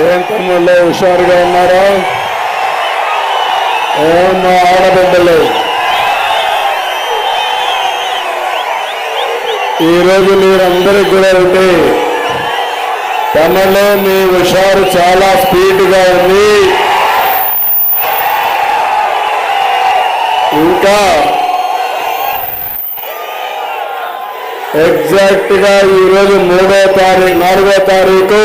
ఏం తమ్ముళ్ళు హుషారుగా ఉన్నారా? ఏమో ఆడబిడ్డలు? ఈరోజు మీరందరికి కూడా ఉంది తమలో మీ హుషారు చాలా స్పీడ్గా ఉంది. ఇంకా ఎగ్జాక్ట్గా ఈరోజు మూడో తారీఖు నాలుగో తారీఖు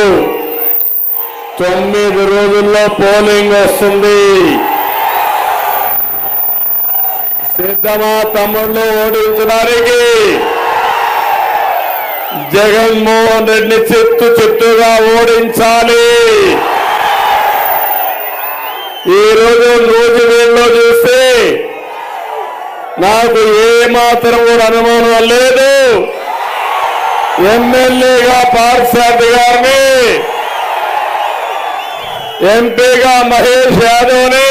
తొమ్మిది రోజుల్లో పోలింగ్ వస్తుంది. సిద్ధమా తమ్ముళ్ళు ఓడించడానికి? జగన్మోహన్ రెడ్డి చెట్టు చెట్టుగా ఓడించాలి. ఈ రోజు వీళ్ళు చూస్తే నాకు ఏ మాత్రం కూడా అనుమానం లేదు. ఎమ్మెల్యేగా పార్సాటి గారిని ఎంపీగా మహేష్ యాదవ్ని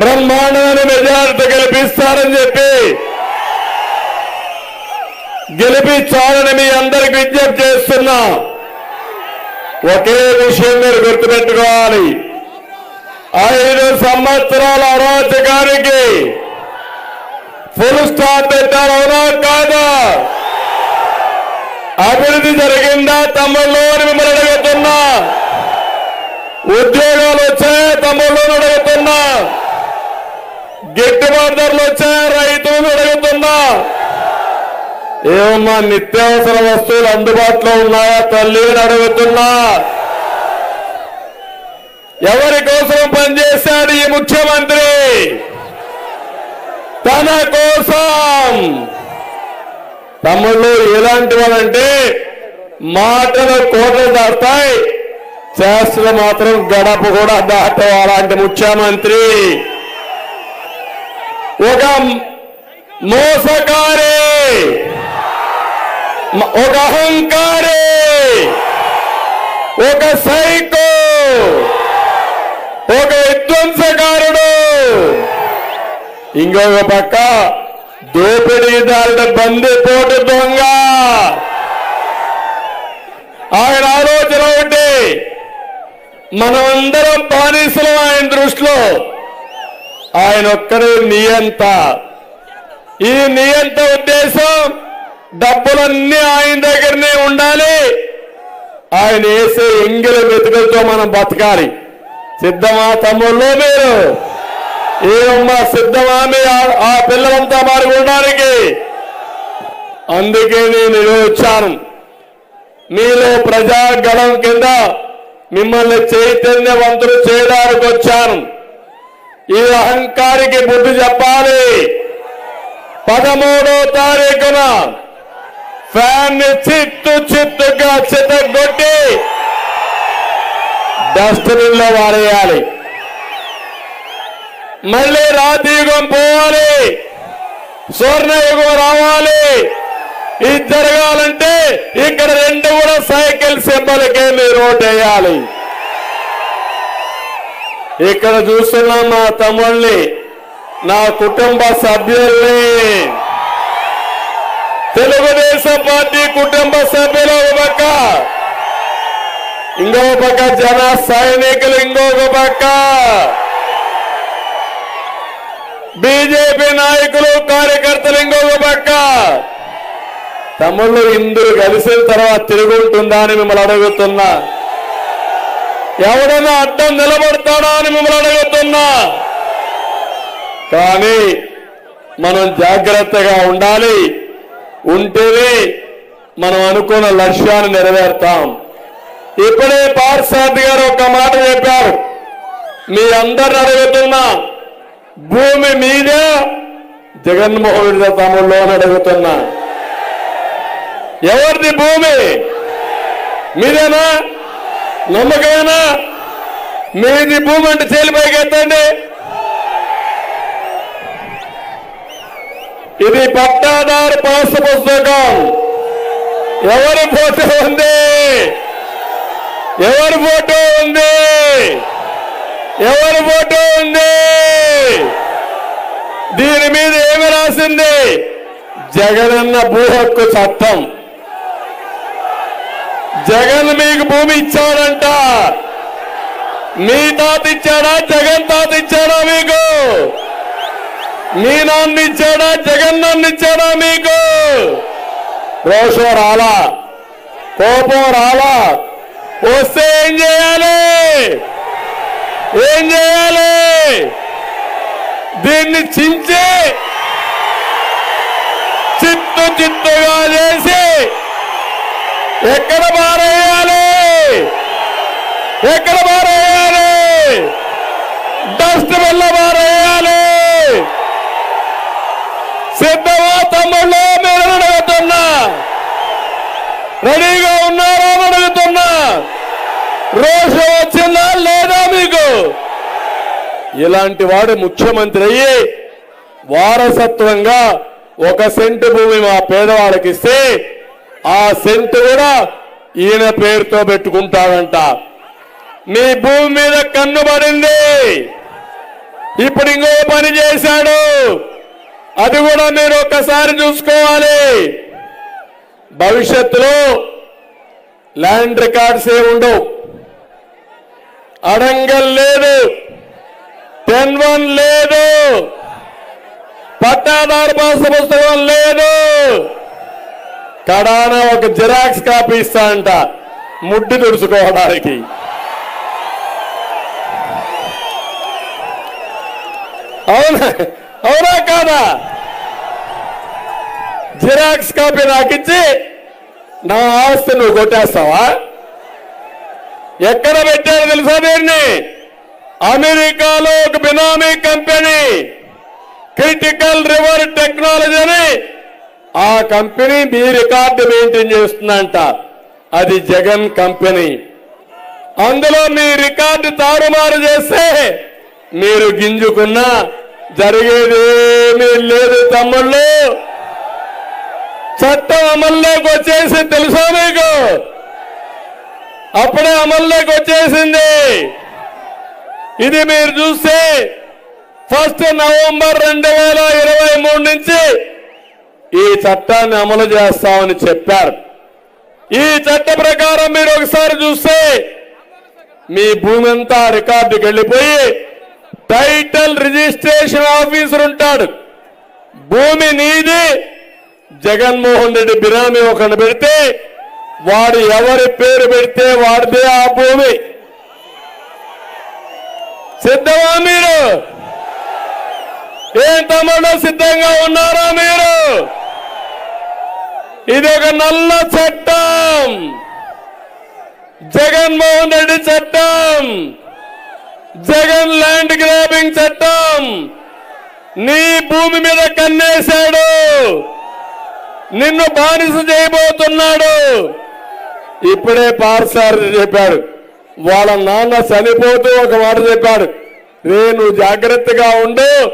బ్రహ్మాండమైన మెజారిటీ గెలిపిస్తారని చెప్పి గెలిపించాలని మీ అందరికి విజ్ఞప్తి చేస్తున్నా. ఒకే విషయం మీరు గుర్తుపెట్టుకోవాలి. ఐదు సంవత్సరాల అరాచకానికి ఫుల్ స్టాప్ పెట్టారు అవునా కాదా? అభివృద్ధి జరిగిందా తమ్ముళ్ళు అని మిమ్మల్ని ఉద్యోగాలు వచ్చాయి తమ్ముళ్ళు అడుగుతున్నా గిట్టుబాటు ధరలు వచ్చాయి రైతులను అడుగుతున్నా ఏమన్నా నిత్యావసర వస్తువులు అందుబాటులో ఉన్నాయా? తల్లి అడుగుతున్నా ఎవరి కోసం పనిచేశాడు ఈ ముఖ్యమంత్రి? తన కోసం. తమ్ముళ్ళు ఎలాంటి వాళ్ళంటే మాటలు కోటలు దాస్తాయి. చేస్తే మాత్రం గడప కూడా దాటవు అలాంటి ముఖ్యమంత్రి ఒక మోసకారి. ఒక అహంకారి. ఒక సైకో. ఒక విధ్వంసకారుడు. ఇంకొక పక్క దోపిడీదారుడు బందిపోటు దొంగ. ఆయన ఆలోచన ఒకటి. మనమందరం బానిసలం ఆయన దృష్టిలో. ఆయన ఒక్కడే నియంత. ఈ నియంత ఉద్దేశం డబ్బులన్నీ ఆయన దగ్గరనే ఉండాలి. ఆయన వేసే ఎంగిల మెతుకులతో మనం బతకాలి. సిద్ధమా తమ్ముళ్ళు మీరు? ఏమమ్మా సిద్ధమా మీ ఆ- పిల్లలంతా మారి ఉండడానికి? అందుకే నేను వచ్చాను. మీలో ప్రజాగణం కింద మిమ్మల్ని చైతన్యవంతులు చేయడానికి వచ్చాను. ఈ అహంకారికి బుద్ధి చెప్పాలి. పదమూడో తారీఖున ఫ్యాన్ చిత్తు చిత్తుగా చిత్తగొట్టి డస్ట్బిన్లో వారేయాలి మళ్ళీ రాతీయుగం పోవాలి. స్వర్ణయుగం రావాలి. ఇది జరగాలంటే ఇక్కడ రెండు కూడా సైకిల్ సింబల్కే మీరు వేయాలి. ఇక్కడ చూస్తున్నాం మా తమ్ముళ్ళని నా కుటుంబ సభ్యుల్ని. తెలుగుదేశం పార్టీ కుటుంబ సభ్యులు ఒక పక్క ఇంకొక పక్క జన సైనికులు ఇంకొక పక్క. బీజేపీ నాయకులు కార్యకర్తలు ఇంకొక పక్క. తమ్ముళ్ళు ఇందరు కలిసిన తర్వాత తిరుగుంటుందా అని మిమ్మల్ని అడుగుతున్నా. ఎవడైనా అడ్డం నిలబడతాడా అని మిమ్మల్ని అడుగుతున్నా. కానీ మనం జాగ్రత్తగా ఉండాలి. ఉంటేనే మనం అనుకున్న లక్ష్యాన్ని నెరవేర్తాం. ఇప్పుడే పార్సాద్ గారు ఒక మాట చెప్పారు. మీ అందరిని అడుగుతున్నా. భూమి మీద జగన్మోహన్ రెడ్డి తమ్ముళ్ళు అని అడుగుతున్నా. ఎవరిది భూమి? మీదేనా? నమ్మకమేనా? మీది భూమి అంటే చేలిపైకి ఎత్తండి ఇది పట్టాదారు పాస్ పుస్తకం. ఎవరి ఫోటో ఉంది? ఎవరి ఫోటో ఉంది? ఎవరి ఫోటో ఉంది? దీని మీద ఏమి రాసింది? జగనన్న భూ హక్కు చట్టం. జగన్ మీకు భూమి ఇచ్చాడంట. మీ తాత ఇచ్చాడా? జగన్ తాత ఇచ్చాడా మీకు? మీ నాన్న ఇచ్చాడా? జగన్ నాన్న ఇచ్చాడా మీకు? రోషం రాలా. కోపం రాలా. వస్తే ఏం చేయాలి? ఏం చేయాలి? దీన్ని చించి చిత్తు చిత్తుగా చేసి ఎక్కడ పారేయాలి ఎక్కడ మారేయాలి? డస్ట్ వల్ల పారేయాలి సిద్ధమా తమ్ముళ్ళు మీరు అడుగుతున్నా. రెడీగా ఉన్నారా అడుగుతున్నా. రోజు వచ్చిందా లేదా మీకు? ఇలాంటి వాడు ముఖ్యమంత్రి అయ్యి వారసత్వంగా ఒక సెంటు భూమి మా పేదవాళ్ళకి ఇస్తే ఆ సెంటు కూడా ఈయన పేరుతో పెట్టుకుంటాడంట. మీ భూమి మీద కన్ను పడింది. ఇప్పుడు ఇంకో పని చేశాడు. అది కూడా మీరు ఒక్కసారి చూసుకోవాలి. భవిష్యత్తులో ల్యాండ్ రికార్డ్స్ ఏ ఉండవు. అడంగల్ లేదు. టెన్ వన్ లేదు. పట్టాదారు పాస్ పుస్తకం లేదు. కడాన ఒక జిరాక్స్ కాపీ ఇస్తా అంట. ముడ్డి తుడుచుకోవడానికి. అవునా? అవునా కాదా? జిరాక్స్ కాపీ నాకు ఇచ్చి నా ఆస్తి నువ్వు కొట్టేస్తావా? ఎక్కడ పెట్టారు తెలుసా దీన్ని? అమెరికాలో ఒక benami company critical river technology అని ఆ కంపెనీ మీ రికార్డు మెయింటైన్ చేస్తుందంట. అది జగన్ కంపెనీ. అందులో మీ రికార్డు తారుమారు చేస్తే మీరు గింజుకున్నా జరిగేదేమీ లేదు తమ్ముళ్ళు. చట్టం అమల్లోకి వచ్చేసి తెలుసా మీకు? అప్పుడే అమల్లోకి వచ్చేసింది. ఇది మీరు చూస్తే ఫస్ట్ నవంబర్ రెండు వేల ఇరవై మూడు నుంచి ఈ చట్టాన్ని అమలు చేస్తామని చెప్పారు. ఈ చట్ట ప్రకారం మీరు ఒకసారి చూస్తే మీ భూమి అంతా రికార్డుకి వెళ్ళిపోయి టైటిల్ రిజిస్ట్రేషన్ ఆఫీసర్ ఉంటాడు. భూమి నీది. జగన్మోహన్ రెడ్డి బిరామీ ఒకరిని పెడితే వాడు ఎవరి పేరు పెడితే వాడిదే ఆ భూమి. సిద్ధమా మీరు? ఏం తమ్ముడు సిద్ధంగా ఉన్నారా మీరు? ఇది ఒక నల్ల చట్టం. జగన్మోహన్ రెడ్డి చట్టం. జగన్ ల్యాండ్ గ్రాబింగ్ చట్టం. నీ భూమి మీద కన్నేశాడు. నిన్ను బానిస చేయబోతున్నాడు. ఇప్పుడే పార్సారి చెప్పాడు. వాళ్ళ నాన్న చనిపోతూ ఒక మాట చెప్పాడు. రే నువ్వు జాగ్రత్తగా ఉండు.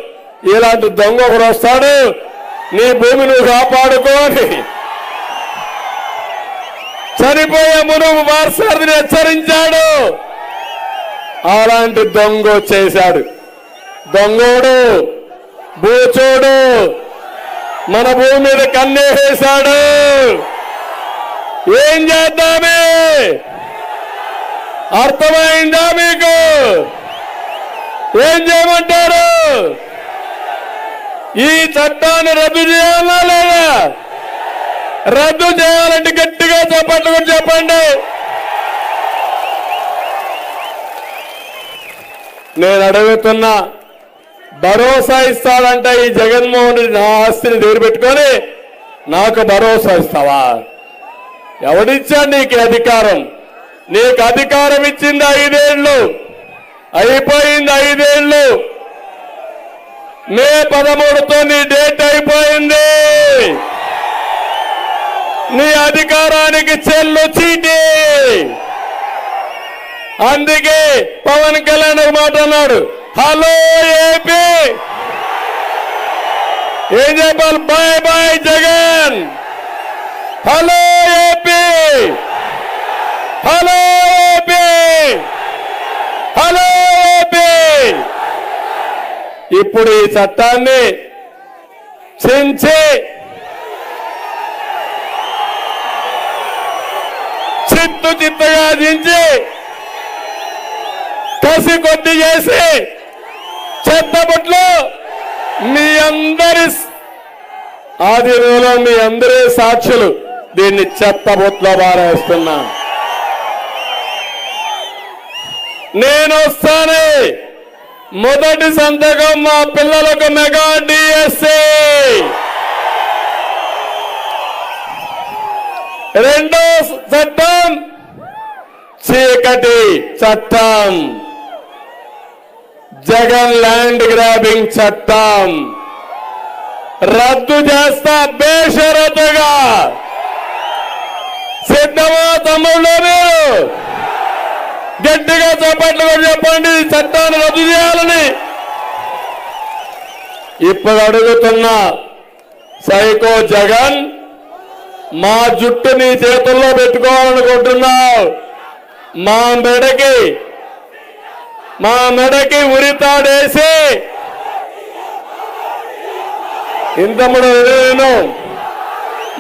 ఇలాంటి దొంగ ఒకడు వస్తాడు. నీ భూమి నువ్వు కాపాడుకో అని. చనిపోయే మునుగు పార్సారిని హెచ్చరించాడు. అలాంటి దొంగ చేశాడు దొంగోడు బూచోడు మన భూమి మీద కన్నేసేశాడు. ఏం చేద్దామే? అర్థమైందా మీకు? ఏం చేయమంటారు? ఈ చట్టాన్ని రద్దు చేయాలా లేదా? రద్దు చేయాలంటే గట్టిగా చెప్పండి కూడా చెప్పండి. నేను అడుగుతున్నా భరోసా ఇస్తాడంటే ఈ జగన్మోహన్ రెడ్డి నా ఆస్తిని దగ్గర పెట్టుకొని నాకు భరోసా ఇస్తావా? ఎవడిచ్చాడు నీకు అధికారం? నీకు అధికారం ఇచ్చింది ఐదేళ్ళు అయిపోయింది ఐదేళ్ళు మే పదమూడుతో నీ డేట్ అయిపోయింది. నీ అధికారానికి చెల్లు చీటి. అందుకే పవన్ కళ్యాణ్ ఒక మాట అన్నాడు. Hello AP! ఏం చెప్పాలి? Bye bye Jagan! Hello AP! Hello AP! Hello AP! ఇప్పుడు ఈ చట్టాన్ని చించి చిత్తు చిత్తు చిత్తగా దించి కసి కొద్ది చేసి చెత్తబుట్లు మీ అందరి ఆధీనంలో మీ అందరి సాక్షులు దీన్ని చెత్తబుట్లో బారేస్తున్నా. నేను వస్తానే. మొదటి సంతకం మా పిల్లలకు మెగా డిఎస్సీ రెండో చట్టం. చీకటి చట్టం. జగన్ ల్యాండ్ గ్రాబింగ్ చట్టం. రద్దు చేస్తా బేషరతుగా. సిద్ధమా తమ్ముళ్ళు మీరు? గట్టిగా చప్పట్లు చెప్పండి చట్టాన్ని రద్దు చేయాలని. ఇప్పుడు అడుగుతున్న సైకో జగన్ మా జుట్టు నీ చేతుల్లో పెట్టుకోవాలనుకుంటున్నావు. మా మెడకి మా మెడకి ఉరితాడేసి ఇంతముడు నేను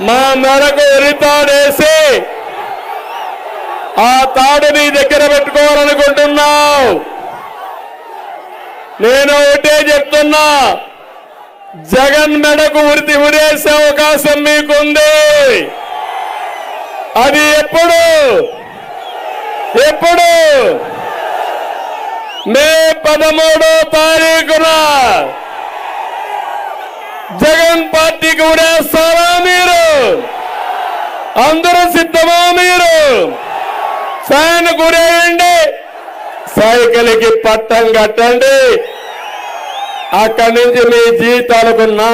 మా మెడకు ఉరితాడేసి ఆ తాడు నీ దగ్గర పెట్టుకోవాలనుకుంటున్నావు. నేను ఒకటే చెప్తున్నా జగన్ మెడకు ఉరితి ఉరేసే అవకాశం మీకుంది. అది ఎప్పుడు? ఎప్పుడు? మే పదమూడో తారీఖున. జగన్ పార్టీకి ఉరేస్తారా మీరు? అందరూ సిద్ధమా మీరు? సాయన గురేయండి సైకిల్కి పట్టం కట్టండి. అక్కడి నుంచి మీ జీవితాలకు నా